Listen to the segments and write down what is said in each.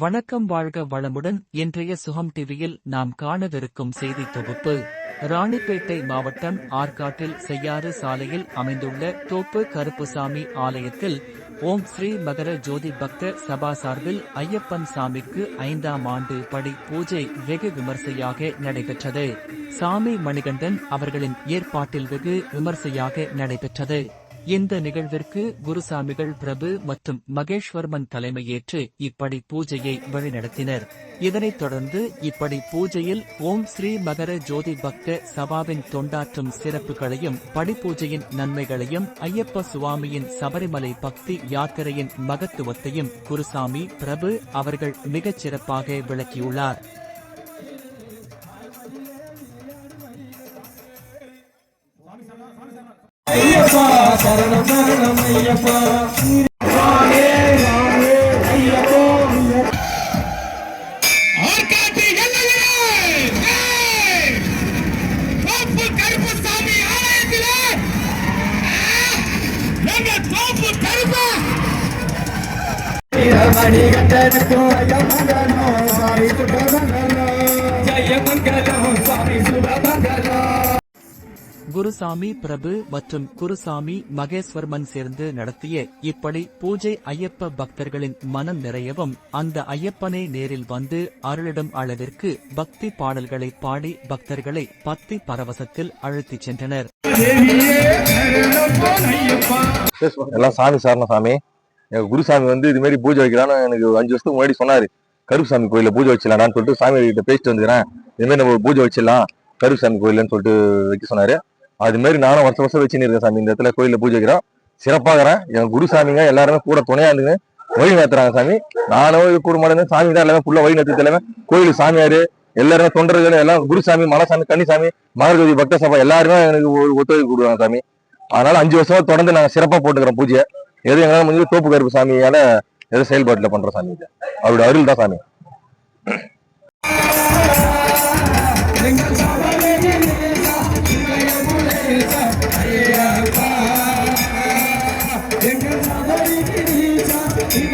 வணக்கம் வாழ்க வளமுடன். இன்றைய சுகம் டிவியில் நாம் காணவிருக்கும் செய்தி தொகுப்பு ராணிப்பேட்டை மாவட்டம் ஆற்காட்டில் செய்யாறு சாலையில் அமைந்துள்ள தோப்பு கருப்புசாமி ஆலயத்தில் ஓம் ஸ்ரீ மகர ஜோதி பக்த சபா சார்பில் ஐயப்பன் சாமிக்கு ஐந்தாம் ஆண்டு படி பூஜை வெகு விமர்சையாக நடைபெற்றது. சாமி மணிகண்டன் அவர்களின் ஏற்பாட்டில் வெகு விமர்சையாக நடைபெற்றது. இந்த நிகழ்விற்கு குருசாமிகள் பிரபு மற்றும் மகேஸ்வர்மன் தலைமையேற்று இப்படி பூஜையை வழிநடத்தினர். இதனைத் தொடர்ந்து இப்படி பூஜையில் ஓம் ஸ்ரீ மகர ஜோதி பக்த சபாவின் தொண்டாற்றும் சிறப்புகளையும் படிப்பூஜையின் நன்மைகளையும் ஐயப்ப சுவாமியின் சபரிமலை பக்தி யாத்திரையின் மகத்துவத்தையும் குருசாமி பிரபு அவர்கள் மிகச் சிறப்பாக விளக்கியுள்ளார். எங்க தோப்பு கருப்பா மணி கட்டனுக்கும் ஜயமங்கலம் சுவாமி சுபமங்கலம் குருசாமி பிரபு மற்றும் குருசாமி மகேஸ்வர்மன் சேர்ந்து நடத்திய இப்படி பூஜை ஐயப்ப பக்தர்களின் மனம் நிறையவும் அந்த ஐயப்பனை நேரில் வந்து அருளிடும் அளவிற்கு பக்தி பாடல்களை பாடி பக்தர்களை பக்தி பரவசத்தில் அழுத்திச் சென்றனர். எல்லாம் சாமி சாரண சாமி. எங்க குருசாமி வந்து இது மாதிரி பூஜை வைக்கிறான்னு எனக்கு அஞ்சு வருஷத்துக்கு முன்னாடி சொன்னாரு. கருப்புசாமி கோயில பூஜை வச்சிடலாம்னு சொல்லிட்டு சாமி கிட்ட பேசிட்டு வந்துக்கிறேன். இது மாதிரி நம்ம பூஜை வச்சிடலாம். கருப்புசாமி கோயில்னு சொல்லிட்டு வைக்க சொன்னாரு. அது மாதிரி நானும் வருஷம் வருஷம் வச்சுன்னு இருக்கேன் சாமி. இந்த இடத்துல கோயில பூஜை வைக்கிறோம். சிறப்பாகிறேன். என் குரு சாமிங்க எல்லாருமே கூட துணையா இருந்து வழி நடத்துறாங்க சாமி. நானும் கூட மாட்டேன் சாமி தான் எல்லாமே ஃபுல்லாக வழி நடத்துறது எல்லாமே. கோயில் சாமியாரு எல்லாருமே தொண்டர்கள் எல்லாம் குருசாமி மலசாமி கன்னிசாமி மகர்கதி பக்த சபா எல்லாருமே எனக்கு ஒரு ஒத்துழைப்பு கொடுக்குறாங்க சாமி. அதனால அஞ்சு வருஷமா தொடர்ந்து நாங்க சிறப்பா போட்டுக்கிறோம் பூஜையை. எது எங்களால முடிஞ்சு தோப்பு கருப்பு சாமியால எது செயல்பாட்டுல பண்றோம் சாமி அவருடைய அருள் தான் சாமி.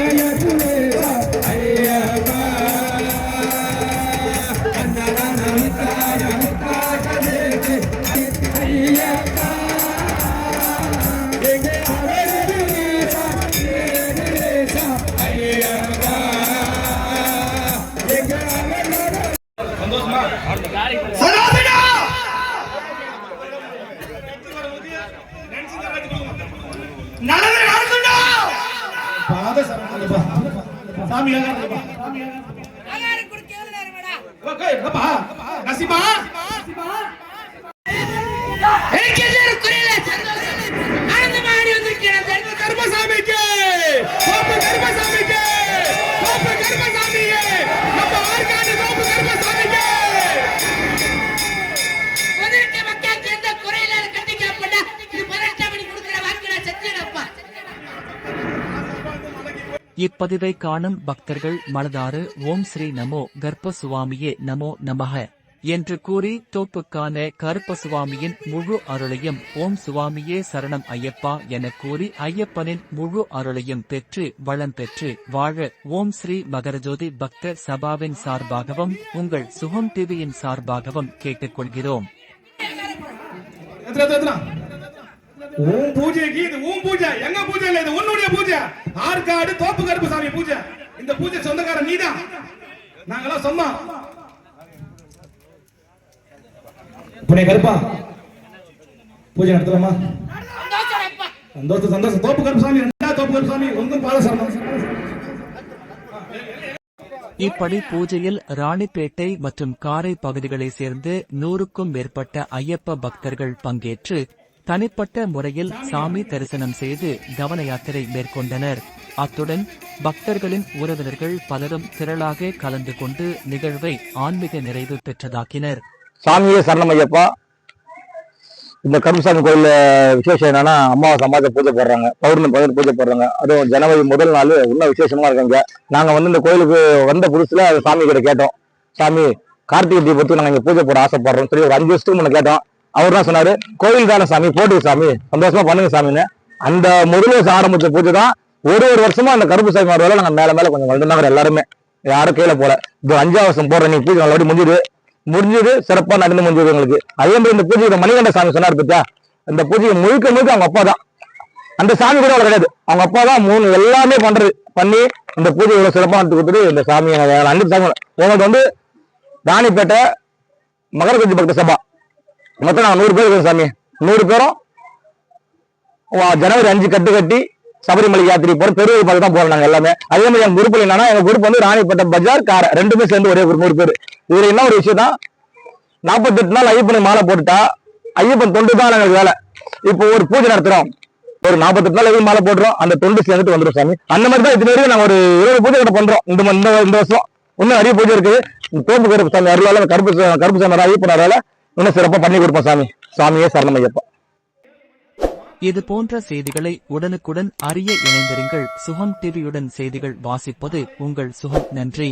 Yeah, yeah, yeah. அப்பா நசிமா? ஆனந்தமா ஆடி வந்திருக்கிறேன் தெரியுமா? இப்பதிவை காணும் பக்தர்கள் மனதாறு ஓம் ஸ்ரீ நமோ கர்ப்ப சுவாமியே நமோ நமக என்று கூறி தோப்புக்கான கருப்ப சுவாமியின் முழு அருளையும் ஓம் சுவாமியே சரணம் ஐயப்பா என கூறி ஐயப்பனின் முழு அருளையும் பெற்று வளம் பெற்று வாழ ஓம் ஸ்ரீ மகரஜோதி பக்த சபாவின் சார்பாகவும் உங்கள் சுகம் டிவியின் சார்பாகவும் கேட்டுக்கொள்கிறோம். எத்தனை எத்தனை? உன் பூஜைக்கு இது உன் பூஜை. எங்க பூஜை இல்ல இது? உன்னுடைய பூஜை. ஆற்காடு தோப்பு கருப்பசாமி பூஜை. இந்த பூஜை சொந்தக்காரன் நீதான். நாங்கெல்லாம் சொந்தம். புனே கருப்பா. பூஜை நடத்தலாமா? சந்தோஷம் சந்தோஷம். தோப்பு கருப்பசாமி ரெண்டா தோப்பு கருப்பசாமி உங்க பாத சரணம் இப்படி பூஜையில் ராணிப்பேட்டை மற்றும் காரை பகுதிகளைச் சேர்ந்து நூறுக்கும் மேற்பட்ட ஐயப்ப பக்தர்கள் பங்கேற்று தனிப்பட்ட முறையில் சாமி தரிசனம் செய்து கவன யாத்திரை மேற்கொண்டனர். அத்துடன் பக்தர்களின் உறவினர்கள் பலரும் திரளாக கலந்து கொண்டு நிகழ்வை ஆன்மீக நிறைவு பெற்றதாக்கினர். சாமியே சரணமையப்பா இந்த கருமசாமி கோயில்ல விசேஷம் என்னன்னா அம்மா சமாஜ பூஜை போடுறாங்க. பௌர்ணமி பதினெட்டு பூஜை போடுறாங்க. அதுவும் ஜனவரி முதல் நாள் இன்னும் விசேஷமா இருக்காங்க நாங்க வந்து இந்த கோயிலுக்கு வந்த புதுசுல சாமி கிட்ட கேட்டோம். சாமி கார்த்திகை தீபத்துக்கு நாங்க இங்க பூஜை போட ஆசைப்படுறோம் சரி ஒரு அஞ்சு வருஷத்துக்கு முன்ன கேட்டோம். அவர் தான் சொன்னாரு கோவில் தானே சாமி போட்டுக்கு சாமி சந்தோஷமா பண்ணுங்க சாமின்னு. அந்த முதல் வருஷம் ஆரம்பிச்ச பூஜை தான் ஒரு ஒரு வருஷமா அந்த கருப்பு சாமி வரல நாங்க மேல மேல கொஞ்சம் வளர்ந்தாங்க எல்லாருமே. யாரும் கீழே போல. இப்போ அஞ்சாவது வருஷம் போடுற நீ பூஜை நல்லபடி முடிஞ்சுது. முடிஞ்சது சிறப்பா நடந்து முடிஞ்சது எங்களுக்கு. அதே மாதிரி இந்த பூஜைக்கு மணிகண்ட சாமி சொன்னார் பத்தியா? இந்த பூஜையை முழுக்க முழுக்க அவங்க அப்பா தான். அந்த சாமி கூட அவ்வளவு கிடையாது. அவங்க அப்பா தான் மூணு எல்லாமே பண்றது. பண்ணி இந்த பூஜை இவ்வளவு சிறப்பா எடுத்து கொடுத்துட்டு இந்த சாமி எனக்கு அன்பு சாமி உங்களுக்கு வந்து ராணிப்பேட்டை மகர பக்த சபா. மொத்தம் நாங்கள் நூறு பேர் இருக்கோம் சாமி. நூறு பேரும் ஜனவரி அஞ்சு கட்டு கட்டி சபரிமலை யாத்திரை போகிறோம் பெரிய பார்த்து தான் போறோம் நாங்க எல்லாமே. அதே மாதிரி எங்க குரூப் என்னன்னா எங்க குரூப் வந்து ராணிப்பட்ட பஜார் கார ரெண்டுமே சேர்ந்து ஒரே ஒரு நூறு பேர். இதுல என்ன ஒரு விஷயம் தான் நாற்பத்தெட்டு நாள் ஐயப்பனுக்கு மாலை போட்டுட்டா ஐயப்பன் தொண்டு தான் எங்களுக்கு வேலை. இப்போ ஒரு பூஜை நடத்துறோம். ஒரு நாற்பத்தெட்டு நாள் எதுவும் மாலை போடுறோம் அந்த தொண்டு சேர்ந்துட்டு வந்துடும் சாமி. அந்த மாதிரி தான் இது வரைக்கும் நாங்க ஒரு இருபது பூஜை கிட்ட பண்றோம். இந்த இந்த வருஷம். இன்னும் நிறைய பூஜை இருக்குது. தோப்பு கருப்பு சாமி அருளால கருப்பு கருப்பு சாமி ஐயப்பன் அருளால இன்னும் சிறப்பா பண்ணி கொடுப்போம் சாமி. சாமியே சரணமையப்பா இது போன்ற செய்திகளை உடனுக்குடன் அறிய இணைந்திருங்கள். சுகம் டிவியுடன் செய்திகள் வாசிப்பது உங்கள் சுகம். நன்றி.